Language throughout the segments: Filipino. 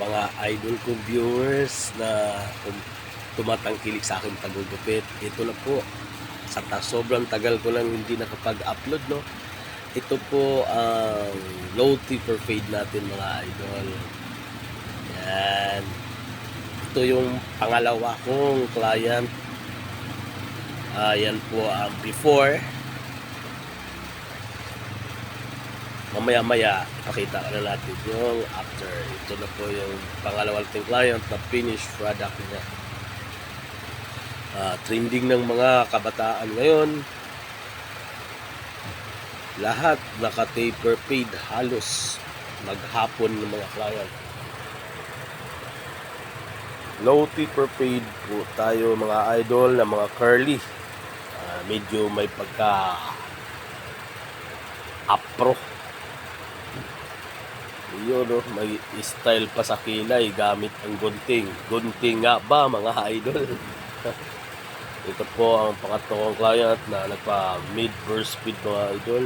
mga idol ko viewers na tum- tumatangkilik sa akin pagugupit. Ito na po. Sa ta sobrang tagal ko lang hindi nakapag-upload, no? Ito po ang low taper fade natin mga idol. Yan. Ito yung pangalawa kong client. Ah, yan po ang before. Mamaya-maya, pakita na natin yung after. Ito na po yung pangalawa nating client na finished product niya. Ah, trending ng mga kabataan ngayon. Lahat naka-taper fade halos maghapon ng mga client. Low taper fade po tayo mga idol na mga curly. Ah, medyo may pagka apro. Yun, no? may style pa sa kilay gamit ang gunting. Gunting nga ba mga idol? Ito po ang pangatlong client na nagpa mid burst speed mga idol.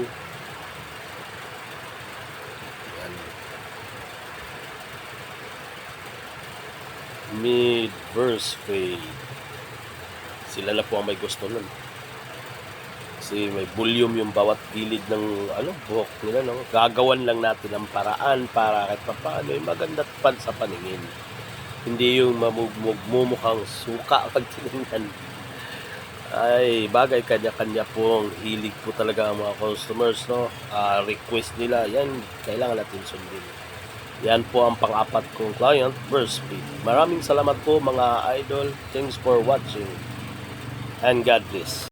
Yan. Mid burst fade. Sila na po ang may gusto nun. Kasi may volume yung bawat gilid ng ano, buhok nila. No? Gagawan lang natin ang paraan para kahit pa paano yung maganda pan sa paningin. Hindi yung mamugmug mumukhang suka pag tinignan. Ay, bagay kanya-kanya pong hilig po talaga ang mga customers, no? Ah, request nila, yan, kailangan natin sundin. Yan po ang pang-apat kong client, Burst Speed. Maraming salamat po mga idol. Thanks for watching. And God bless.